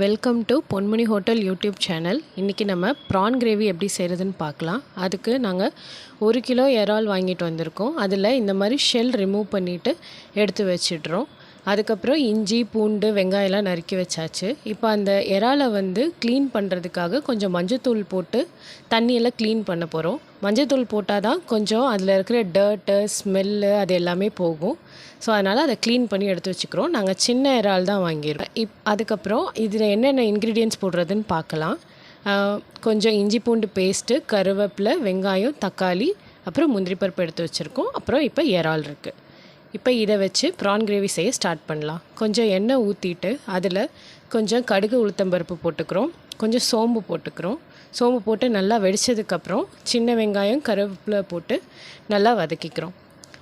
Welcome to Ponmani hotel YouTube channel இன்றைக்கி நம்ம prawn gravy எப்படி செய்கிறதுன்னு பார்க்கலாம். அதுக்கு நாங்கள் ஒரு கிலோ இறால் வாங்கிட்டு வந்திருக்கோம். அதில் இந்த மாதிரி ஷெல் ரிமூவ் பண்ணிவிட்டு எடுத்து வச்சிடுறோம். அதுக்கப்புறம் இஞ்சி பூண்டு வெங்காயம்லாம் நறுக்கி வச்சாச்சு. இப்போ அந்த இறாலை வந்து க்ளீன் பண்ணுறதுக்காக கொஞ்சம் மஞ்சத்தூள் போட்டு தண்ணியெல்லாம் க்ளீன் பண்ண போகிறோம் மஞ்சத்தூள் போட்டால் தான் கொஞ்சம் அதில் இருக்கிற டர்ட்டு ஸ்மெல்லு அது எல்லாமே போகும். ஸோ அதனால் அதை க்ளீன் பண்ணி எடுத்து வச்சுக்கிறோம். நாங்கள் சின்ன இறால் தான் வாங்கிடுவோம் இப் அதுக்கப்புறம் இதில் என்னென்ன இன்க்ரீடியன்ஸ் போடுறதுன்னு பார்க்கலாம். கொஞ்சம் இஞ்சி பூண்டு பேஸ்ட்டு கருவேப்பிலை வெங்காயம் தக்காளி அப்புறம் முந்திரி பருப்பு எடுத்து வச்சுருக்கோம். அப்புறம் இப்போ இறால் இருக்குது இப்போ இதை வச்சு ப்ரான் கிரேவி செய்ய ஸ்டார்ட் பண்ணலாம். கொஞ்சம் எண்ணெய் ஊற்றிட்டு அதில் கொஞ்சம் கடுகு உளுத்தம்பருப்பு போட்டுக்கிறோம். கொஞ்சம் சோம்பு போட்டுக்கிறோம். சோம்பு போட்டு நல்லா வெடிச்சதுக்கப்புறம் சின்ன வெங்காயம் கருவேப்பிலை போட்டு நல்லா வதக்கிக்கிறோம்.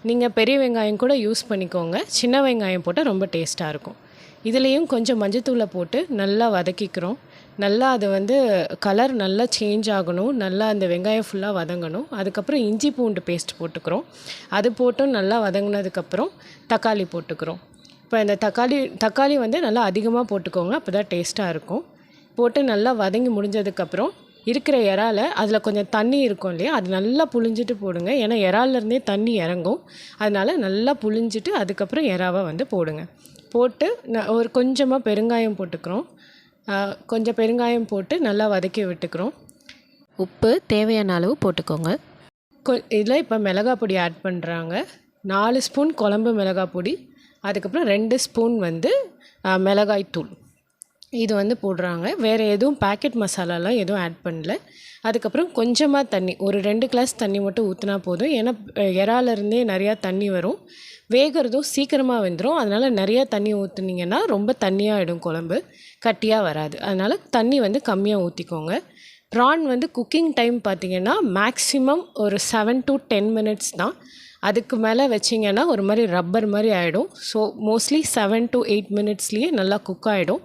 நீங்கள் பெரிய வெங்காயம் கூட யூஸ் பண்ணிக்கோங்க. சின்ன வெங்காயம் போட்டால் ரொம்ப டேஸ்ட்டாக இருக்கும். இதுலேயும் கொஞ்சம் மஞ்சத்தூளை போட்டு நல்லா வதக்கிக்கிறோம். நல்லா அது வந்து கலர் நல்லா சேஞ்ச் ஆகணும். நல்லா அந்த வெங்காயம் ஃபுல்லாக வதங்கணும். அதுக்கப்புறம் இஞ்சி பூண்டு பேஸ்ட் போட்டுக்கிறோம். அது போட்டும் நல்லா வதங்கினதுக்கப்புறம் தக்காளி போட்டுக்கிறோம். இப்போ இந்த தக்காளி தக்காளி வந்து நல்லா அதிகமாக போட்டுக்கோங்க. அப்போ தான் டேஸ்ட்டாக இருக்கும். போட்டு நல்லா வதங்கி முடிஞ்சதுக்கப்புறம் இருக்கிற இறால அதில் கொஞ்சம் தண்ணி இருக்கும் இல்லையா? அது நல்லா புழிஞ்சிட்டு போடுங்க. ஏன்னா இறால்லேருந்தே தண்ணி இறங்கும். அதனால் நல்லா புழிஞ்சிட்டு அதுக்கப்புறம் இறாவை வந்து போடுங்க. போட்டு ந- ஒரு கொஞ்சமாக பெருங்காயம் போட்டுக்கிறோம். கொஞ்சம் பெருங்காயம் போட்டு நல்லா வதக்கி விட்டுக்கிறோம். உப்பு தேவையான அளவு போட்டுக்கோங்க. கொ இதில் இப்போ மிளகாய் பொடி ஆட் பண்ணுறாங்க நாலு ஸ்பூன் குழம்பு மிளகாய் பொடி. அதுக்கப்புறம் ரெண்டு ஸ்பூன் வந்து மிளகாய் தூள். இது வந்து போடுறாங்க. வேறு எதுவும் பேக்கெட் மசாலாலாம் எதுவும் ஆட் பண்ணல. அதுக்கப்புறம் கொஞ்சமாக தண்ணி ஒரு ரெண்டு கிளாஸ் தண்ணி மட்டும் ஊற்றினா போதும். ஏன்னா அஹ், இறாலேருந்தே நிறையா தண்ணி வரும். வேகிறதும் சீக்கிரமாக வெந்துடும் அதனால் நிறையா தண்ணி ஊற்றுனீங்கன்னா ரொம்ப தண்ணியாக ஆகிடும் குழம்பு. கட்டியாக வராது. அதனால் தண்ணி வந்து கம்மியாக ஊற்றிக்கோங்க ப்ரான் வந்து குக்கிங் டைம் பார்த்தீங்கன்னா மேக்ஸிமம் ஒரு செவன் டு டென் மினிட்ஸ் தான். அதுக்கு மேலே வச்சிங்கன்னா ஒரு மாதிரி ரப்பர் மாதிரி ஆகிடும் so mostly seven to eight மினிட்ஸ்லேயே நல்லா குக் ஆகிடும்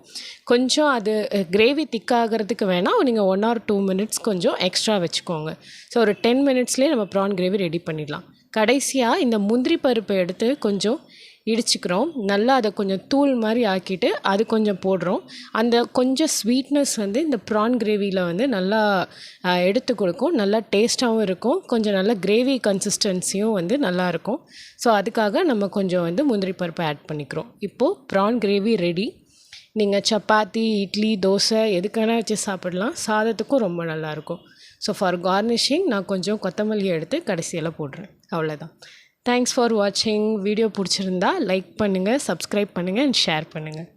கொஞ்சம் அது கிரேவி திக்காகிறதுக்கு வேணால் நீங்கள் ஒன் ஆர் டூ மினிட்ஸ் கொஞ்சம் எக்ஸ்ட்ரா வச்சுக்கோங்க. ஸோ ஒரு டென் மினிட்ஸ்லேயே நம்ம ப்ரான் கிரேவி ரெடி பண்ணிடலாம். கடைசியாக இந்த முந்திரி பருப்பை எடுத்து கொஞ்சம் இடிச்சுக்கிறோம். நல்லா அதை கொஞ்சம் தூள் மாதிரி ஆக்கிட்டு அது கொஞ்சம் போடுறோம். அந்த கொஞ்சம் ஸ்வீட்னஸ் வந்து இந்த ப்ரான் கிரேவியில் வந்து நல்லா எடுத்து கொடுக்கும். நல்லா டேஸ்ட்டாகவும் இருக்கும். கொஞ்சம் நல்லா கிரேவி கன்சிஸ்டன்சியும் வந்து நல்லாயிருக்கும் ஸோ அதுக்காக நம்ம கொஞ்சம் வந்து முந்திரி பருப்பை ஆட் பண்ணிக்கிறோம். இப்போது ப்ரான் கிரேவி ரெடி நீங்கள் சப்பாத்தி இட்லி தோசை எதுக்கான வச்சு சாப்பிடலாம். சாதத்துக்கும் ரொம்ப நல்லாயிருக்கும் ஸோ ஃபார் கார்னிஷிங் நான் கொஞ்சம் கொத்தமல்லி எடுத்து கடைசியில் போடுறேன். அவ்வளோதான் தேங்க்ஸ் ஃபார் வாட்சிங் வீடியோ பிடிச்சிருந்தா லைக் பண்ணுங்கள் சப்ஸ்கிரைப் பண்ணுங்கள் அண்ட் ஷேர் பண்ணுங்கள்